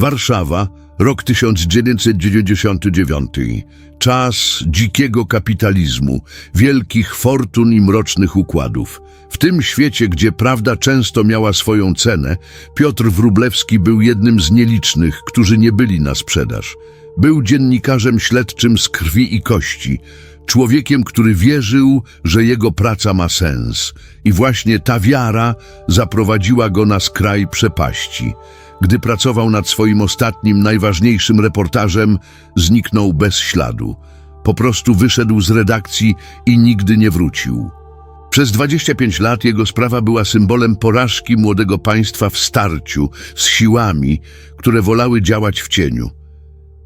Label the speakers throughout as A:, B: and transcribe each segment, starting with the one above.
A: Warszawa, rok 1999. Czas dzikiego kapitalizmu, wielkich fortun i mrocznych układów. W tym świecie, gdzie prawda często miała swoją cenę, Piotr Wróblewski był jednym z nielicznych, którzy nie byli na sprzedaż. Był dziennikarzem śledczym z krwi i kości, człowiekiem, który wierzył, że jego praca ma sens. I właśnie ta wiara zaprowadziła go na skraj przepaści. Gdy pracował nad swoim ostatnim, najważniejszym reportażem, zniknął bez śladu. Po prostu wyszedł z redakcji i nigdy nie wrócił. Przez 25 lat jego sprawa była symbolem porażki młodego państwa w starciu z siłami, które wolały działać w cieniu.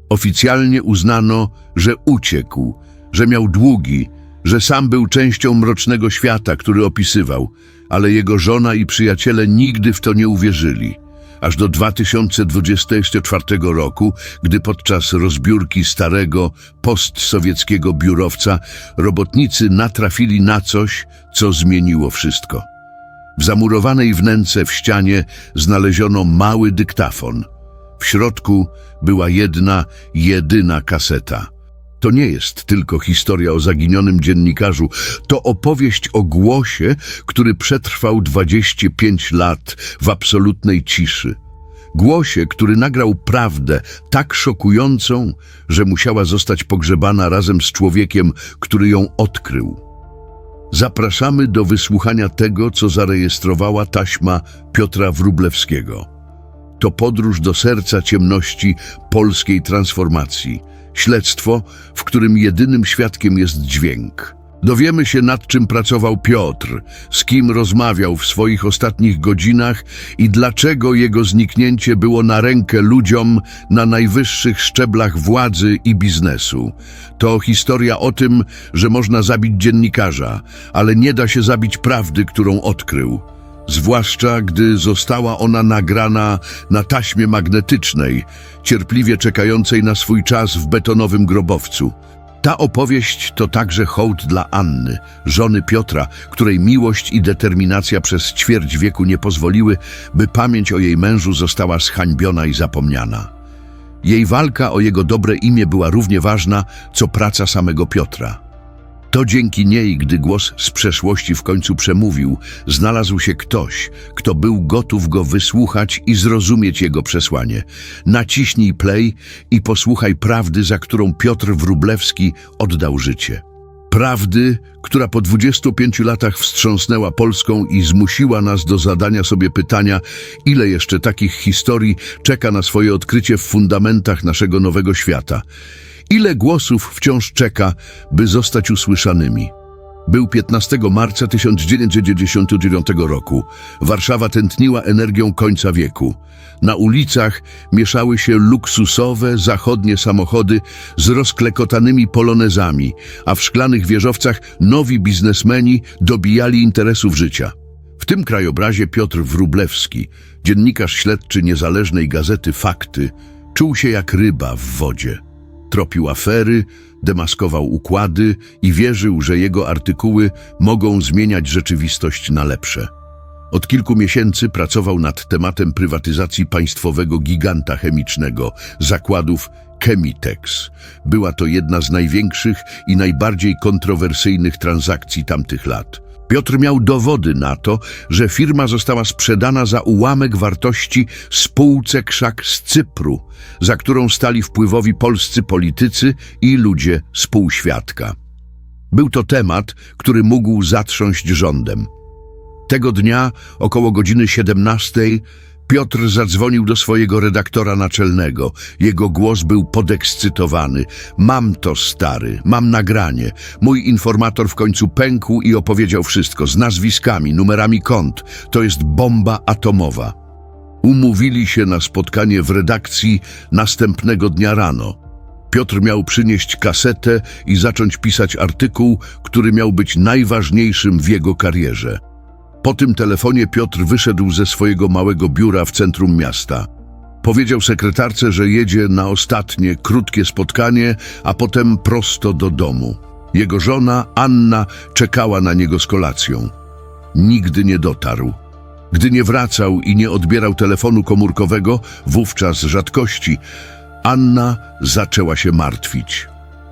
A: Oficjalnie uznano, że uciekł, że miał długi, że sam był częścią mrocznego świata, który opisywał, ale jego żona i przyjaciele nigdy w to nie uwierzyli. Aż do 2024 roku, gdy podczas rozbiórki starego, postsowieckiego biurowca robotnicy natrafili na coś, co zmieniło wszystko. W zamurowanej wnęce w ścianie znaleziono mały dyktafon. W środku była jedna, jedyna kaseta. To nie jest tylko historia o zaginionym dziennikarzu, to opowieść o głosie, który przetrwał 25 lat w absolutnej ciszy. Głosie, który nagrał prawdę tak szokującą, że musiała zostać pogrzebana razem z człowiekiem, który ją odkrył. Zapraszamy do wysłuchania tego, co zarejestrowała taśma Piotra Wróblewskiego. To podróż do serca ciemności polskiej transformacji. Śledztwo, w którym jedynym świadkiem jest dźwięk. Dowiemy się, nad czym pracował Piotr, z kim rozmawiał w swoich ostatnich godzinach i dlaczego jego zniknięcie było na rękę ludziom na najwyższych szczeblach władzy i biznesu. To historia o tym, że można zabić dziennikarza, ale nie da się zabić prawdy, którą odkrył zwłaszcza gdy została ona nagrana na taśmie magnetycznej, cierpliwie czekającej na swój czas w betonowym grobowcu. Ta opowieść to także hołd dla Anny, żony Piotra, której miłość i determinacja przez ćwierć wieku nie pozwoliły, by pamięć o jej mężu została zhańbiona i zapomniana. Jej walka o jego dobre imię była równie ważna, co praca samego Piotra. To dzięki niej, gdy głos z przeszłości w końcu przemówił, znalazł się ktoś, kto był gotów go wysłuchać i zrozumieć jego przesłanie. Naciśnij play i posłuchaj prawdy, za którą Piotr Wróblewski oddał życie. Prawdy, która po 25 latach wstrząsnęła Polską i zmusiła nas do zadania sobie pytania, ile jeszcze takich historii czeka na swoje odkrycie w fundamentach naszego nowego świata. Ile głosów wciąż czeka, by zostać usłyszanymi? Był 15 marca 1999 roku. Warszawa tętniła energią końca wieku. Na ulicach mieszały się luksusowe, zachodnie samochody z rozklekotanymi polonezami, a w szklanych wieżowcach nowi biznesmeni dobijali interesów życia. W tym krajobrazie Piotr Wróblewski, dziennikarz śledczy niezależnej gazety Fakty, czuł się jak ryba w wodzie. Tropił afery, demaskował układy i wierzył, że jego artykuły mogą zmieniać rzeczywistość na lepsze. Od kilku miesięcy pracował nad tematem prywatyzacji państwowego giganta chemicznego, zakładów Chemitex. Była to jedna z największych i najbardziej kontrowersyjnych transakcji tamtych lat. Piotr miał dowody na to, że firma została sprzedana za ułamek wartości spółce Krzak z Cypru, za którą stali wpływowi polscy politycy i ludzie z półświadka. Był to temat, który mógł zatrząść rządem. Tego dnia, około godziny 17, Piotr zadzwonił do swojego redaktora naczelnego. Jego głos był podekscytowany. Mam to, stary, mam nagranie. Mój informator w końcu pękł i opowiedział wszystko z nazwiskami, numerami kont. To jest bomba atomowa. Umówili się na spotkanie w redakcji następnego dnia rano. Piotr miał przynieść kasetę i zacząć pisać artykuł, który miał być najważniejszym w jego karierze. Po tym telefonie Piotr wyszedł ze swojego małego biura w centrum miasta. Powiedział sekretarce, że jedzie na ostatnie, krótkie spotkanie, a potem prosto do domu. Jego żona, Anna, czekała na niego z kolacją. Nigdy nie dotarł. Gdy nie wracał i nie odbierał telefonu komórkowego, wówczas rzadkości, Anna zaczęła się martwić.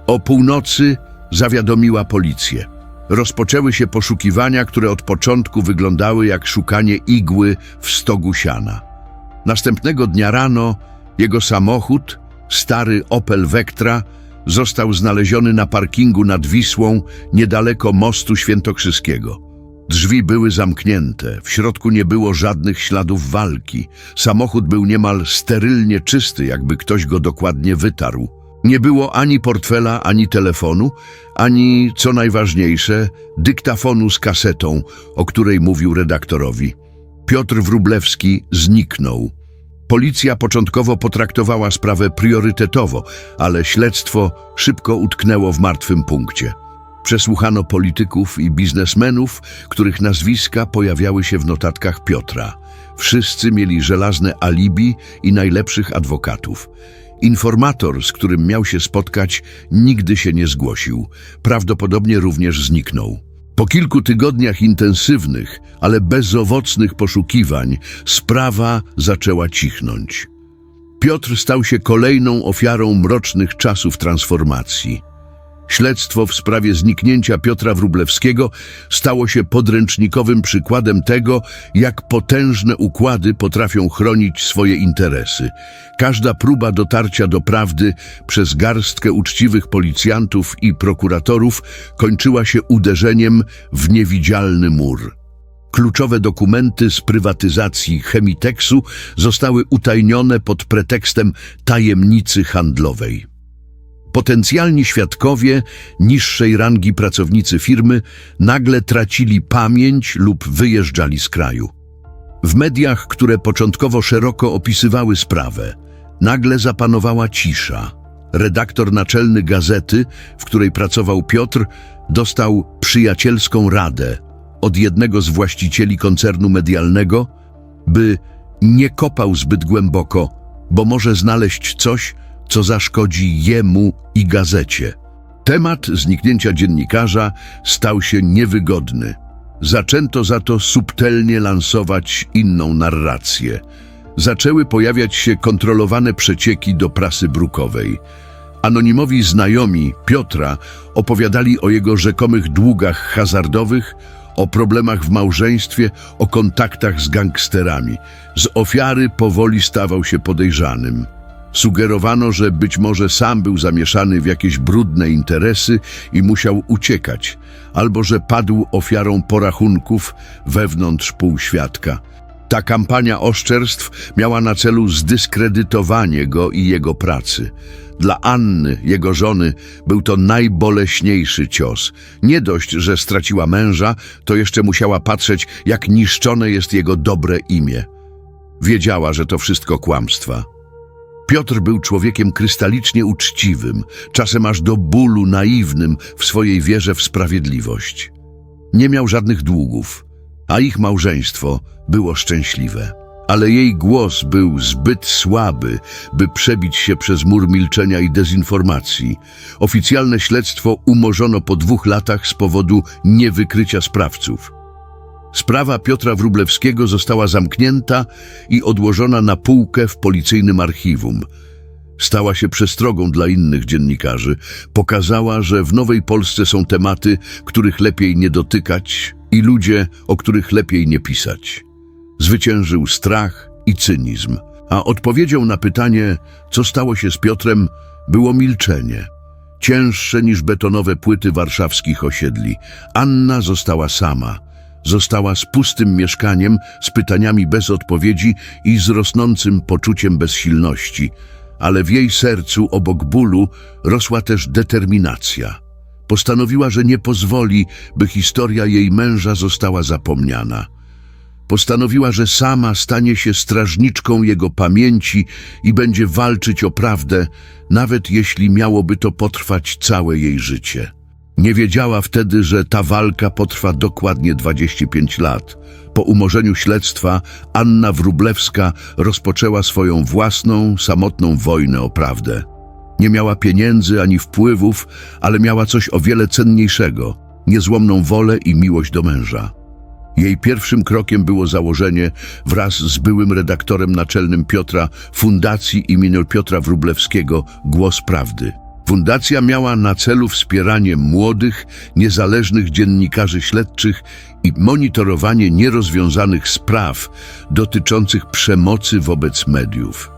A: O północy zawiadomiła policję. Rozpoczęły się poszukiwania, które od początku wyglądały jak szukanie igły w stogu siana. Następnego dnia rano jego samochód, stary Opel Vectra, został znaleziony na parkingu nad Wisłą niedaleko mostu świętokrzyskiego. Drzwi były zamknięte, w środku nie było żadnych śladów walki. Samochód był niemal sterylnie czysty, jakby ktoś go dokładnie wytarł. Nie było ani portfela, ani telefonu, ani, co najważniejsze, dyktafonu z kasetą, o której mówił redaktorowi. Piotr Wróblewski zniknął. Policja początkowo potraktowała sprawę priorytetowo, ale śledztwo szybko utknęło w martwym punkcie. Przesłuchano polityków i biznesmenów, których nazwiska pojawiały się w notatkach Piotra. Wszyscy mieli żelazne alibi i najlepszych adwokatów. Informator, z którym miał się spotkać, nigdy się nie zgłosił. Prawdopodobnie również zniknął. Po kilku tygodniach intensywnych, ale bezowocnych poszukiwań, sprawa zaczęła cichnąć. Piotr stał się kolejną ofiarą mrocznych czasów transformacji. Śledztwo w sprawie zniknięcia Piotra Wróblewskiego stało się podręcznikowym przykładem tego, jak potężne układy potrafią chronić swoje interesy. Każda próba dotarcia do prawdy przez garstkę uczciwych policjantów i prokuratorów kończyła się uderzeniem w niewidzialny mur. Kluczowe dokumenty z prywatyzacji Chemiteksu zostały utajnione pod pretekstem tajemnicy handlowej. Potencjalni świadkowie niższej rangi pracownicy firmy nagle tracili pamięć lub wyjeżdżali z kraju. W mediach, które początkowo szeroko opisywały sprawę, nagle zapanowała cisza. Redaktor naczelny gazety, w której pracował Piotr, dostał przyjacielską radę od jednego z właścicieli koncernu medialnego, by nie kopał zbyt głęboko, bo może znaleźć coś, co zaszkodzi jemu i gazecie. Temat zniknięcia dziennikarza stał się niewygodny. Zaczęto za to subtelnie lansować inną narrację. Zaczęły pojawiać się kontrolowane przecieki do prasy brukowej. Anonimowi znajomi Piotra opowiadali o jego rzekomych długach hazardowych, o problemach w małżeństwie, o kontaktach z gangsterami. Z ofiary powoli stawał się podejrzanym. Sugerowano, że być może sam był zamieszany w jakieś brudne interesy i musiał uciekać, albo że padł ofiarą porachunków wewnątrz półświadka. Ta kampania oszczerstw miała na celu zdyskredytowanie go i jego pracy. Dla Anny, jego żony, był to najboleśniejszy cios. Nie dość, że straciła męża, to jeszcze musiała patrzeć, jak niszczone jest jego dobre imię. Wiedziała, że to wszystko kłamstwa. Piotr był człowiekiem krystalicznie uczciwym, czasem aż do bólu naiwnym w swojej wierze w sprawiedliwość. Nie miał żadnych długów, a ich małżeństwo było szczęśliwe. Ale jej głos był zbyt słaby, by przebić się przez mur milczenia i dezinformacji. Oficjalne śledztwo umorzono po dwóch latach z powodu niewykrycia sprawców. Sprawa Piotra Wróblewskiego została zamknięta i odłożona na półkę w policyjnym archiwum. Stała się przestrogą dla innych dziennikarzy. Pokazała, że w Nowej Polsce są tematy, których lepiej nie dotykać i ludzie, o których lepiej nie pisać. Zwyciężył strach i cynizm, a odpowiedzią na pytanie, co stało się z Piotrem, było milczenie. Cięższe niż betonowe płyty warszawskich osiedli. Anna została sama – Została z pustym mieszkaniem, z pytaniami bez odpowiedzi i z rosnącym poczuciem bezsilności, ale w jej sercu obok bólu rosła też determinacja. Postanowiła, że nie pozwoli, by historia jej męża została zapomniana. Postanowiła, że sama stanie się strażniczką jego pamięci i będzie walczyć o prawdę, nawet jeśli miałoby to potrwać całe jej życie. Nie wiedziała wtedy, że ta walka potrwa dokładnie 25 lat. Po umorzeniu śledztwa Anna Wróblewska rozpoczęła swoją własną, samotną wojnę o prawdę. Nie miała pieniędzy ani wpływów, ale miała coś o wiele cenniejszego – niezłomną wolę i miłość do męża. Jej pierwszym krokiem było założenie wraz z byłym redaktorem naczelnym Piotra Fundacji imienia Piotra Wróblewskiego Głos Prawdy. Fundacja miała na celu wspieranie młodych, niezależnych dziennikarzy śledczych i monitorowanie nierozwiązanych spraw dotyczących przemocy wobec mediów.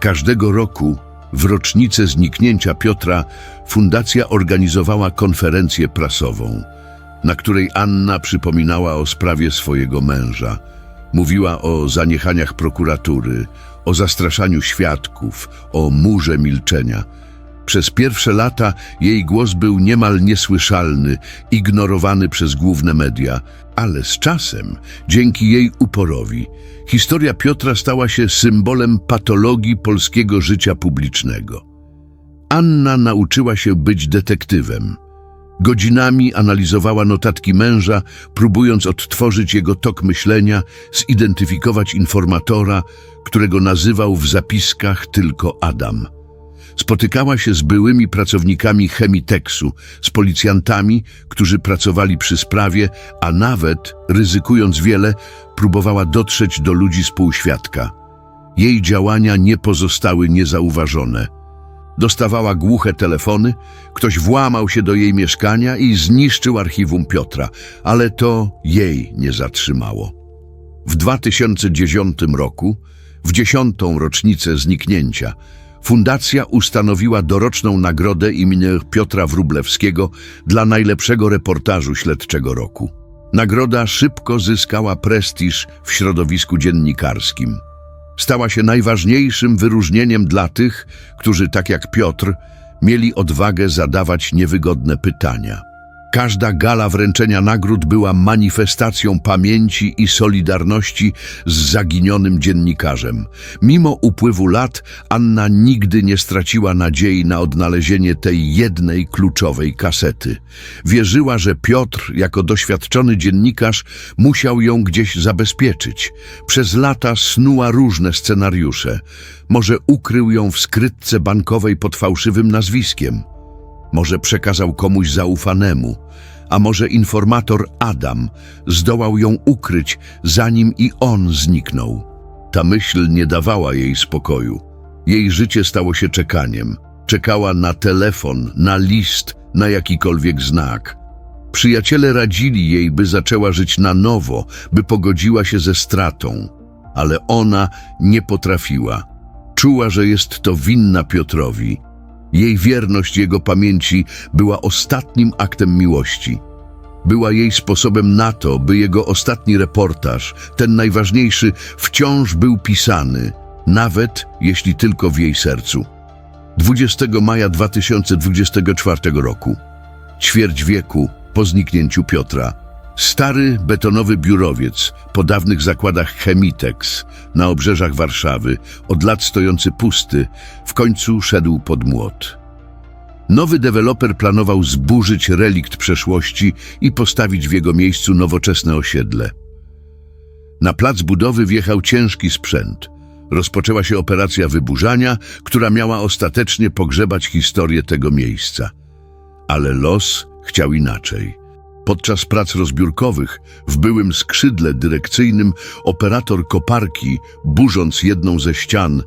A: Każdego roku, w rocznicę zniknięcia Piotra, fundacja organizowała konferencję prasową, na której Anna przypominała o sprawie swojego męża. Mówiła o zaniechaniach prokuratury, o zastraszaniu świadków, o murze milczenia. Przez pierwsze lata jej głos był niemal niesłyszalny, ignorowany przez główne media, ale z czasem, dzięki jej uporowi, historia Piotra stała się symbolem patologii polskiego życia publicznego. Anna nauczyła się być detektywem. Godzinami analizowała notatki męża, próbując odtworzyć jego tok myślenia, zidentyfikować informatora, którego nazywał w zapiskach tylko Adam. Spotykała się z byłymi pracownikami Chemiteksu, z policjantami, którzy pracowali przy sprawie, a nawet, ryzykując wiele, próbowała dotrzeć do ludzi z półświadka. Jej działania nie pozostały niezauważone. Dostawała głuche telefony, ktoś włamał się do jej mieszkania i zniszczył archiwum Piotra, ale to jej nie zatrzymało. W 2010 roku, w dziesiątą rocznicę zniknięcia, Fundacja ustanowiła doroczną nagrodę imienia Piotra Wróblewskiego dla najlepszego reportażu śledczego roku. Nagroda szybko zyskała prestiż w środowisku dziennikarskim. Stała się najważniejszym wyróżnieniem dla tych, którzy, tak jak Piotr, mieli odwagę zadawać niewygodne pytania. Każda gala wręczenia nagród była manifestacją pamięci i solidarności z zaginionym dziennikarzem. Mimo upływu lat Anna nigdy nie straciła nadziei na odnalezienie tej jednej kluczowej kasety. Wierzyła, że Piotr, jako doświadczony dziennikarz, musiał ją gdzieś zabezpieczyć. Przez lata snuła różne scenariusze. Może ukrył ją w skrytce bankowej pod fałszywym nazwiskiem. Może przekazał komuś zaufanemu, a może informator Adam zdołał ją ukryć, zanim i on zniknął. Ta myśl nie dawała jej spokoju. Jej życie stało się czekaniem. Czekała na telefon, na list, na jakikolwiek znak. Przyjaciele radzili jej, by zaczęła żyć na nowo, by pogodziła się ze stratą. Ale ona nie potrafiła. Czuła, że jest to winna Piotrowi. Jej wierność jego pamięci była ostatnim aktem miłości. Była jej sposobem na to, by jego ostatni reportaż, ten najważniejszy, wciąż był pisany, nawet jeśli tylko w jej sercu. 20 maja 2024 roku, ćwierć wieku po zniknięciu Piotra, stary betonowy biurowiec po dawnych zakładach Chemitex na obrzeżach Warszawy, od lat stojący pusty, w końcu szedł pod młot. Nowy deweloper planował zburzyć relikt przeszłości i postawić w jego miejscu nowoczesne osiedle. Na plac budowy wjechał ciężki sprzęt. Rozpoczęła się operacja wyburzania, która miała ostatecznie pogrzebać historię tego miejsca. Ale los chciał inaczej. Podczas prac rozbiórkowych w byłym skrzydle dyrekcyjnym operator koparki, burząc jedną ze ścian,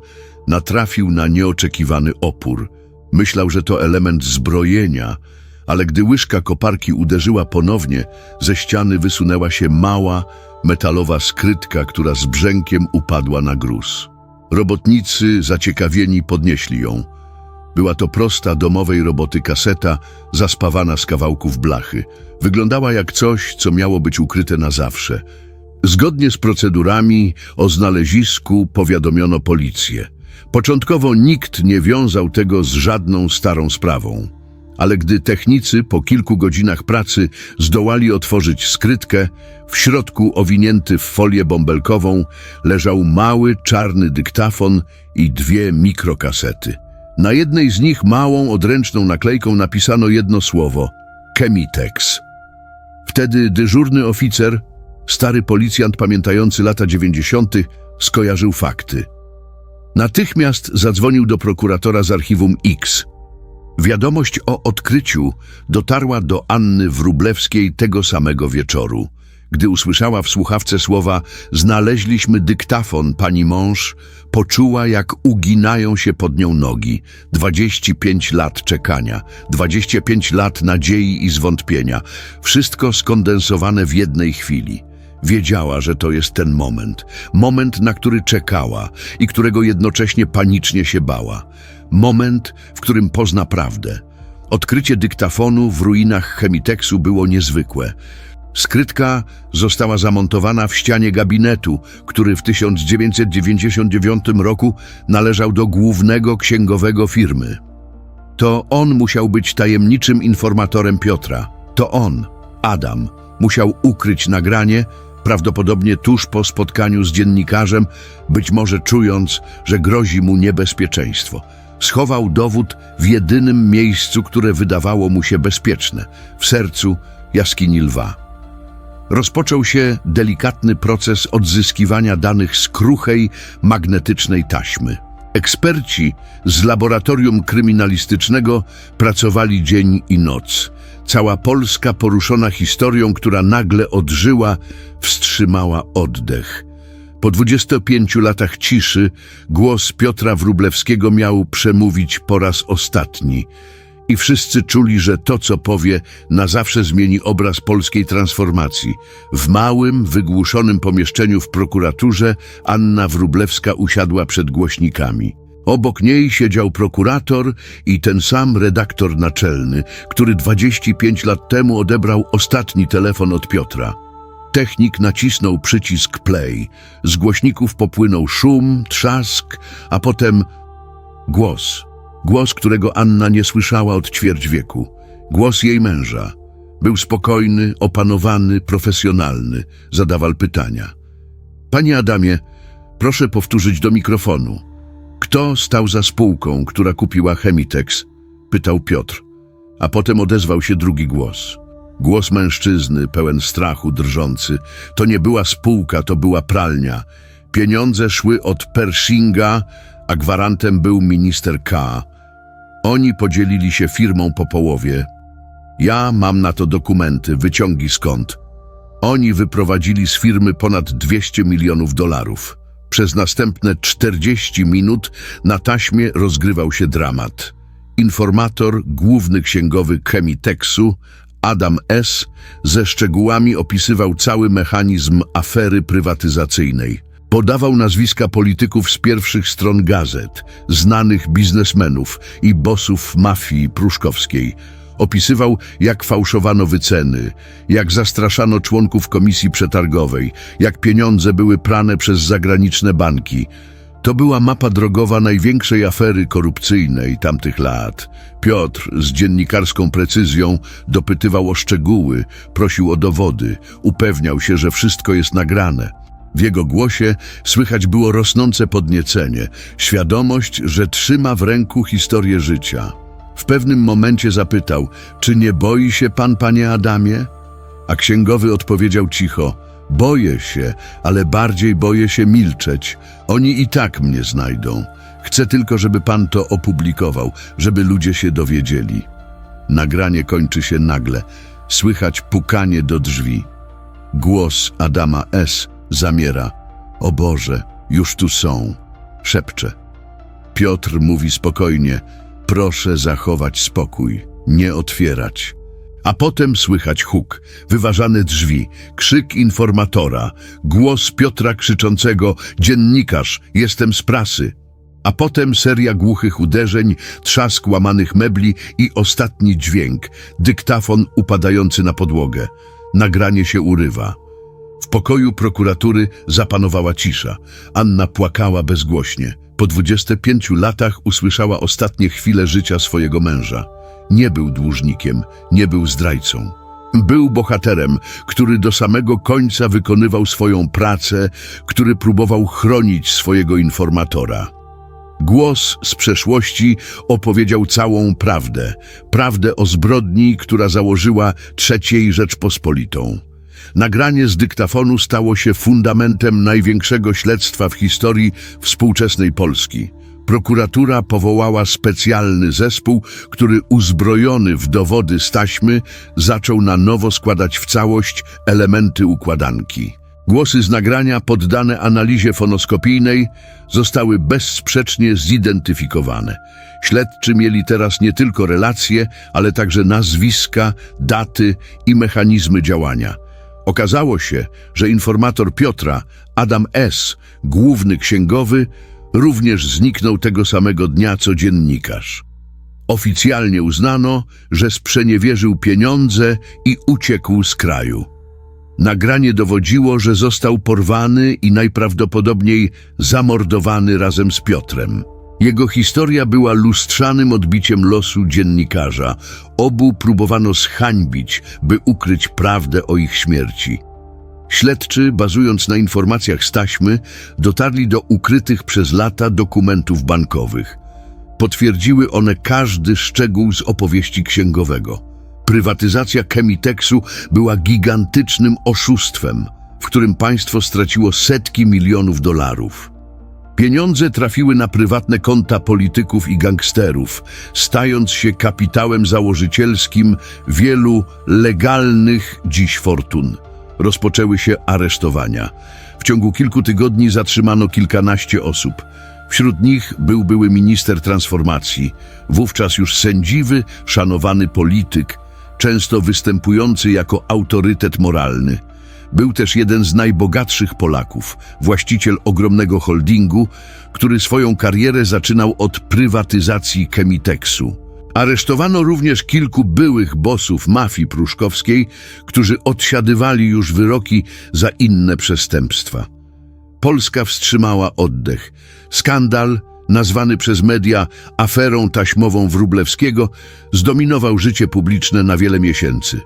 A: natrafił na nieoczekiwany opór – Myślał, że to element zbrojenia, ale gdy łyżka koparki uderzyła ponownie, ze ściany wysunęła się mała, metalowa skrytka, która z brzękiem upadła na gruz. Robotnicy zaciekawieni podnieśli ją. Była to prosta domowej roboty kaseta, zaspawana z kawałków blachy. Wyglądała jak coś, co miało być ukryte na zawsze. Zgodnie z procedurami o znalezisku powiadomiono policję. Początkowo nikt nie wiązał tego z żadną starą sprawą. Ale gdy technicy po kilku godzinach pracy zdołali otworzyć skrytkę, w środku owinięty w folię bąbelkową leżał mały czarny dyktafon i dwie mikrokasety. Na jednej z nich małą odręczną naklejką napisano jedno słowo – Chemitex. Wtedy dyżurny oficer, stary policjant pamiętający lata dziewięćdziesiąte, skojarzył fakty – Natychmiast zadzwonił do prokuratora z archiwum X. Wiadomość o odkryciu dotarła do Anny Wrublewskiej tego samego wieczoru. Gdy usłyszała w słuchawce słowa znaleźliśmy dyktafon, pani mąż poczuła, jak uginają się pod nią nogi. 25 lat czekania, 25 lat nadziei i zwątpienia. Wszystko skondensowane w jednej chwili. Wiedziała, że to jest ten moment. Moment, na który czekała i którego jednocześnie panicznie się bała. Moment, w którym pozna prawdę. Odkrycie dyktafonu w ruinach Chemiteksu było niezwykłe. Skrytka została zamontowana w ścianie gabinetu, który w 1999 roku należał do głównego księgowego firmy. To on musiał być tajemniczym informatorem Piotra. To on, Adam, musiał ukryć nagranie, prawdopodobnie tuż po spotkaniu z dziennikarzem, być może czując, że grozi mu niebezpieczeństwo. Schował dowód w jedynym miejscu, które wydawało mu się bezpieczne w sercu jaskini lwa. Rozpoczął się delikatny proces odzyskiwania danych z kruchej, magnetycznej taśmy. Eksperci z laboratorium kryminalistycznego pracowali dzień i noc. Cała Polska poruszona historią, która nagle odżyła, wstrzymała oddech. Po 25 latach ciszy głos Piotra Wróblewskiego miał przemówić po raz ostatni. I wszyscy czuli, że to, co powie, na zawsze zmieni obraz polskiej transformacji. W małym, wygłuszonym pomieszczeniu w prokuraturze Anna Wróblewska usiadła przed głośnikami. Obok niej siedział prokurator i ten sam redaktor naczelny, który 25 lat temu odebrał ostatni telefon od Piotra. Technik nacisnął przycisk play. Z głośników popłynął szum, trzask, a potem głos. Głos, którego Anna nie słyszała od ćwierć wieku. Głos jej męża. Był spokojny, opanowany, profesjonalny. Zadawał pytania. Panie Adamie, proszę powtórzyć do mikrofonu. Kto stał za spółką, która kupiła Chemitex? Pytał Piotr. A potem odezwał się drugi głos. Głos mężczyzny, pełen strachu, drżący. To nie była spółka, to była pralnia. Pieniądze szły od Pershinga, a gwarantem był minister K. Oni podzielili się firmą po połowie. Ja mam na to dokumenty, wyciągi skąd. Oni wyprowadzili z firmy ponad 200 milionów dolarów. Przez następne 40 minut na taśmie rozgrywał się dramat. Informator, główny księgowy Chemitexu, Adam S., ze szczegółami opisywał cały mechanizm afery prywatyzacyjnej. Podawał nazwiska polityków z pierwszych stron gazet, znanych biznesmenów i bosów mafii pruszkowskiej. Opisywał, jak fałszowano wyceny, jak zastraszano członków komisji przetargowej, jak pieniądze były prane przez zagraniczne banki. To była mapa drogowa największej afery korupcyjnej tamtych lat. Piotr z dziennikarską precyzją dopytywał o szczegóły, prosił o dowody, upewniał się, że wszystko jest nagrane. W jego głosie słychać było rosnące podniecenie, świadomość, że trzyma w ręku historię życia. W pewnym momencie zapytał, czy nie boi się pan, panie Adamie? A księgowy odpowiedział cicho, boję się, ale bardziej boję się milczeć. Oni i tak mnie znajdą. Chcę tylko, żeby pan to opublikował, żeby ludzie się dowiedzieli. Nagranie kończy się nagle. Słychać pukanie do drzwi. Głos Adama S. zamiera. O Boże, już tu są. Szepcze. Piotr mówi spokojnie. Proszę zachować spokój, nie otwierać. A potem słychać huk, wyważane drzwi, krzyk informatora, głos Piotra krzyczącego Dziennikarz, jestem z prasy. A potem seria głuchych uderzeń, trzask łamanych mebli i ostatni dźwięk, dyktafon upadający na podłogę. Nagranie się urywa. Pokoju prokuratury zapanowała cisza. Anna płakała bezgłośnie. Po 25 latach usłyszała ostatnie chwile życia swojego męża. Nie był dłużnikiem, nie był zdrajcą. Był bohaterem, który do samego końca wykonywał swoją pracę, który próbował chronić swojego informatora. Głos z przeszłości opowiedział całą prawdę, prawdę o zbrodni, która założyła trzeciej Rzeczpospolitą. Nagranie z dyktafonu stało się fundamentem największego śledztwa w historii współczesnej Polski. Prokuratura powołała specjalny zespół, który uzbrojony w dowody z taśmy zaczął na nowo składać w całość elementy układanki. Głosy z nagrania poddane analizie fonoskopijnej zostały bezsprzecznie zidentyfikowane. Śledczy mieli teraz nie tylko relacje, ale także nazwiska, daty i mechanizmy działania. Okazało się, że informator Piotra, Adam S., główny księgowy, również zniknął tego samego dnia co dziennikarz. Oficjalnie uznano, że sprzeniewierzył pieniądze i uciekł z kraju. Nagranie dowodziło, że został porwany i najprawdopodobniej zamordowany razem z Piotrem. Jego historia była lustrzanym odbiciem losu dziennikarza. Obu próbowano zhańbić, by ukryć prawdę o ich śmierci. Śledczy, bazując na informacjach z taśmy, dotarli do ukrytych przez lata dokumentów bankowych. Potwierdziły one każdy szczegół z opowieści księgowego. Prywatyzacja Chemitexu była gigantycznym oszustwem, w którym państwo straciło setki milionów dolarów. Pieniądze trafiły na prywatne konta polityków i gangsterów, stając się kapitałem założycielskim wielu legalnych dziś fortun. Rozpoczęły się aresztowania. W ciągu kilku tygodni zatrzymano kilkanaście osób. Wśród nich był były minister transformacji, wówczas już sędziwy, szanowany polityk, często występujący jako autorytet moralny. Był też jeden z najbogatszych Polaków, właściciel ogromnego holdingu, który swoją karierę zaczynał od prywatyzacji Chemitexu. Aresztowano również kilku byłych bosów mafii pruszkowskiej, którzy odsiadywali już wyroki za inne przestępstwa. Polska wstrzymała oddech. Skandal, nazwany przez media aferą taśmową Wróblewskiego, zdominował życie publiczne na wiele miesięcy.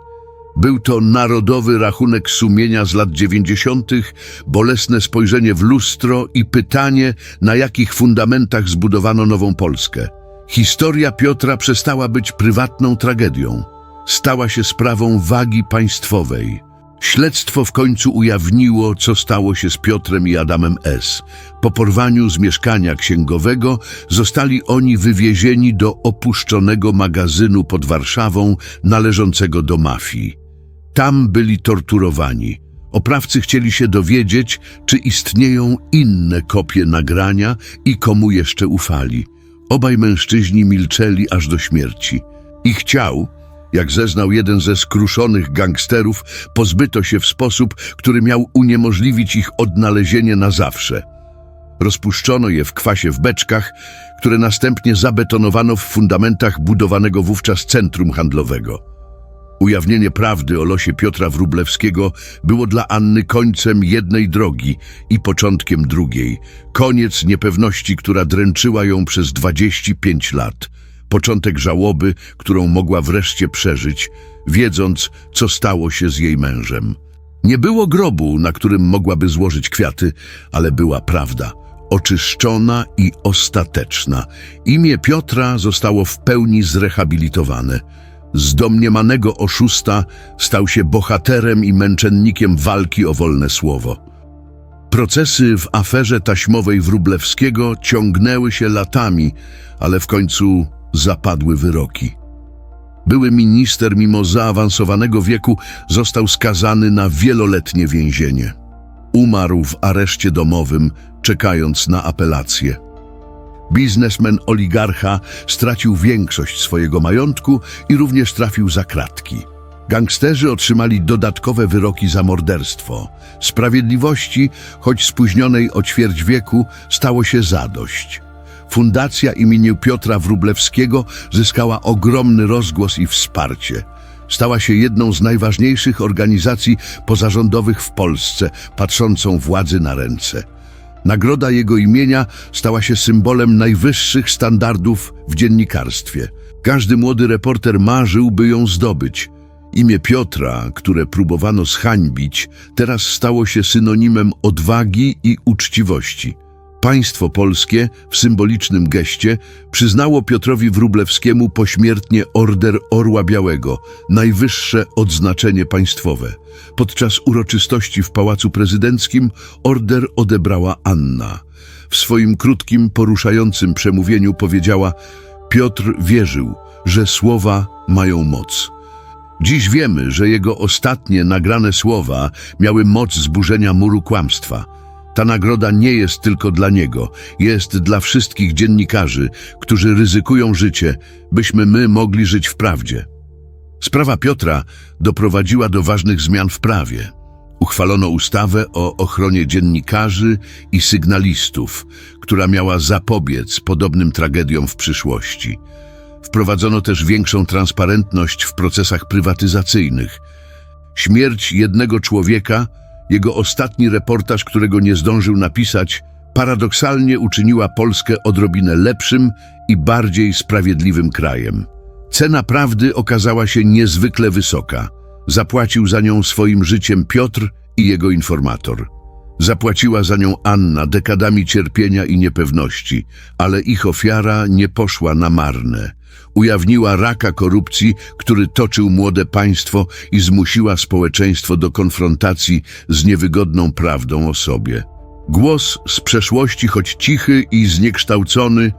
A: Był to narodowy rachunek sumienia z lat dziewięćdziesiątych, bolesne spojrzenie w lustro i pytanie, na jakich fundamentach zbudowano nową Polskę. Historia Piotra przestała być prywatną tragedią. Stała się sprawą wagi państwowej. Śledztwo w końcu ujawniło, co stało się z Piotrem i Adamem S. Po porwaniu z mieszkania księgowego zostali oni wywiezieni do opuszczonego magazynu pod Warszawą należącego do mafii. Tam byli torturowani. Oprawcy chcieli się dowiedzieć, czy istnieją inne kopie nagrania i komu jeszcze ufali. Obaj mężczyźni milczeli aż do śmierci. Ich ciał, jak zeznał jeden ze skruszonych gangsterów, pozbyto się w sposób, który miał uniemożliwić ich odnalezienie na zawsze. Rozpuszczono je w kwasie w beczkach, które następnie zabetonowano w fundamentach budowanego wówczas centrum handlowego. Ujawnienie prawdy o losie Piotra Wróblewskiego było dla Anny końcem jednej drogi i początkiem drugiej. Koniec niepewności, która dręczyła ją przez 25 lat. Początek żałoby, którą mogła wreszcie przeżyć, wiedząc, co stało się z jej mężem. Nie było grobu, na którym mogłaby złożyć kwiaty, ale była prawda. Oczyszczona i ostateczna. Imię Piotra zostało w pełni zrehabilitowane. Z domniemanego oszusta stał się bohaterem i męczennikiem walki o wolne słowo. Procesy w aferze taśmowej Wróblewskiego ciągnęły się latami, ale w końcu zapadły wyroki. Były minister, mimo zaawansowanego wieku, został skazany na wieloletnie więzienie. Umarł w areszcie domowym, czekając na apelację. Biznesmen oligarcha stracił większość swojego majątku i również trafił za kratki. Gangsterzy otrzymali dodatkowe wyroki za morderstwo. Sprawiedliwości, choć spóźnionej o ćwierć wieku, stało się zadość. Fundacja imieniu Piotra Wróblewskiego zyskała ogromny rozgłos i wsparcie. Stała się jedną z najważniejszych organizacji pozarządowych w Polsce, patrzącą władzy na ręce. Nagroda jego imienia stała się symbolem najwyższych standardów w dziennikarstwie. Każdy młody reporter marzył, by ją zdobyć. Imię Piotra, które próbowano zhańbić, teraz stało się synonimem odwagi i uczciwości. Państwo polskie w symbolicznym geście przyznało Piotrowi Wróblewskiemu pośmiertnie Order Orła Białego, najwyższe odznaczenie państwowe. Podczas uroczystości w Pałacu Prezydenckim order odebrała Anna. W swoim krótkim, poruszającym przemówieniu powiedziała Piotr wierzył, że słowa mają moc. Dziś wiemy, że jego ostatnie nagrane słowa miały moc zburzenia muru kłamstwa. Ta nagroda nie jest tylko dla niego, jest dla wszystkich dziennikarzy, którzy ryzykują życie, byśmy my mogli żyć w prawdzie. Sprawa Piotra doprowadziła do ważnych zmian w prawie. Uchwalono ustawę o ochronie dziennikarzy i sygnalistów, która miała zapobiec podobnym tragediom w przyszłości. Wprowadzono też większą transparentność w procesach prywatyzacyjnych. Śmierć jednego człowieka, jego ostatni reportaż, którego nie zdążył napisać, paradoksalnie uczyniła Polskę odrobinę lepszym i bardziej sprawiedliwym krajem. Cena prawdy okazała się niezwykle wysoka. Zapłacił za nią swoim życiem Piotr i jego informator. Zapłaciła za nią Anna dekadami cierpienia i niepewności, ale ich ofiara nie poszła na marne. Ujawniła raka korupcji, który toczył młode państwo i zmusiła społeczeństwo do konfrontacji z niewygodną prawdą o sobie. Głos z przeszłości, choć cichy i zniekształcony,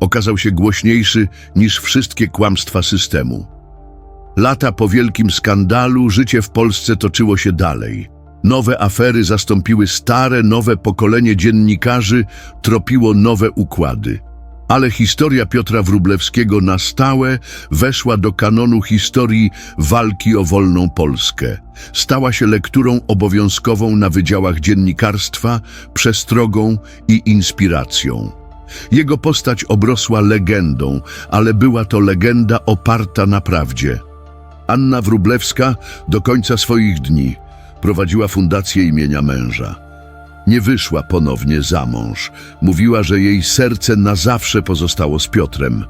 A: okazał się głośniejszy niż wszystkie kłamstwa systemu. Lata po wielkim skandalu życie w Polsce toczyło się dalej. Nowe afery zastąpiły stare, nowe pokolenie dziennikarzy tropiło nowe układy. Ale historia Piotra Wróblewskiego na stałe weszła do kanonu historii walki o wolną Polskę. Stała się lekturą obowiązkową na wydziałach dziennikarstwa, przestrogą i inspiracją. Jego postać obrosła legendą, ale była to legenda oparta na prawdzie. Anna Wróblewska do końca swoich dni prowadziła fundację imienia męża. Nie wyszła ponownie za mąż. Mówiła, że jej serce na zawsze pozostało z Piotrem.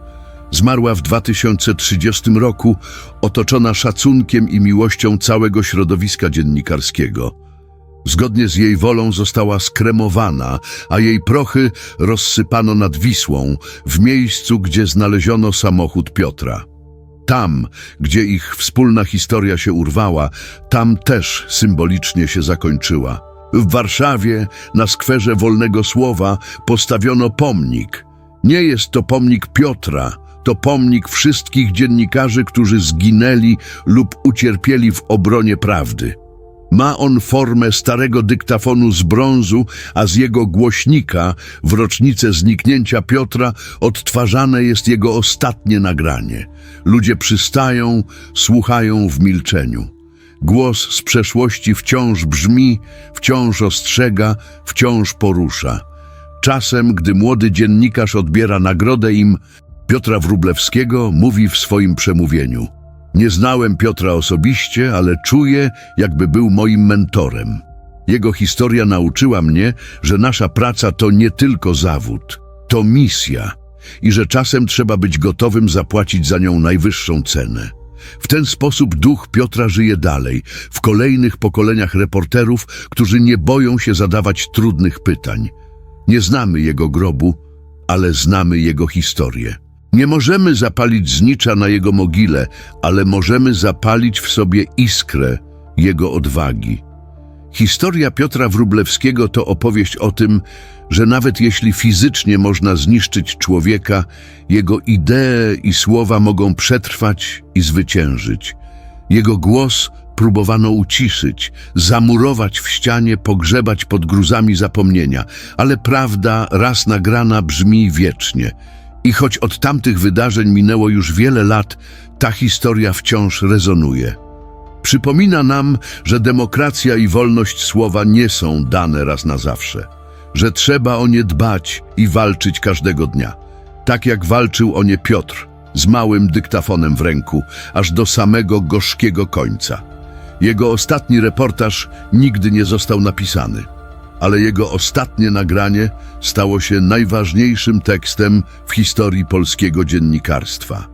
A: Zmarła w 2030 roku, otoczona szacunkiem i miłością całego środowiska dziennikarskiego. Zgodnie z jej wolą została skremowana, a jej prochy rozsypano nad Wisłą, w miejscu, gdzie znaleziono samochód Piotra. Tam, gdzie ich wspólna historia się urwała, tam też symbolicznie się zakończyła. W Warszawie, na skwerze Wolnego Słowa, postawiono pomnik. Nie jest to pomnik Piotra, to pomnik wszystkich dziennikarzy, którzy zginęli lub ucierpieli w obronie prawdy. Ma on formę starego dyktafonu z brązu, a z jego głośnika w rocznicę zniknięcia Piotra odtwarzane jest jego ostatnie nagranie. Ludzie przystają, słuchają w milczeniu. Głos z przeszłości wciąż brzmi, wciąż ostrzega, wciąż porusza. Czasem, gdy młody dziennikarz odbiera nagrodę im, Piotra Wróblewskiego mówi w swoim przemówieniu – nie znałem Piotra osobiście, ale czuję, jakby był moim mentorem. Jego historia nauczyła mnie, że nasza praca to nie tylko zawód, to misja i że czasem trzeba być gotowym zapłacić za nią najwyższą cenę. W ten sposób duch Piotra żyje dalej, w kolejnych pokoleniach reporterów, którzy nie boją się zadawać trudnych pytań. Nie znamy jego grobu, ale znamy jego historię. Nie możemy zapalić znicza na jego mogile, ale możemy zapalić w sobie iskrę jego odwagi. Historia Piotra Wróblewskiego to opowieść o tym, że nawet jeśli fizycznie można zniszczyć człowieka, jego idee i słowa mogą przetrwać i zwyciężyć. Jego głos próbowano uciszyć, zamurować w ścianie, pogrzebać pod gruzami zapomnienia, ale prawda raz nagrana brzmi wiecznie – i choć od tamtych wydarzeń minęło już wiele lat, ta historia wciąż rezonuje. Przypomina nam, że demokracja i wolność słowa nie są dane raz na zawsze, że trzeba o nie dbać i walczyć każdego dnia, tak jak walczył o nie Piotr z małym dyktafonem w ręku, aż do samego gorzkiego końca. Jego ostatni reportaż nigdy nie został napisany ale jego ostatnie nagranie stało się najważniejszym tekstem w historii polskiego dziennikarstwa.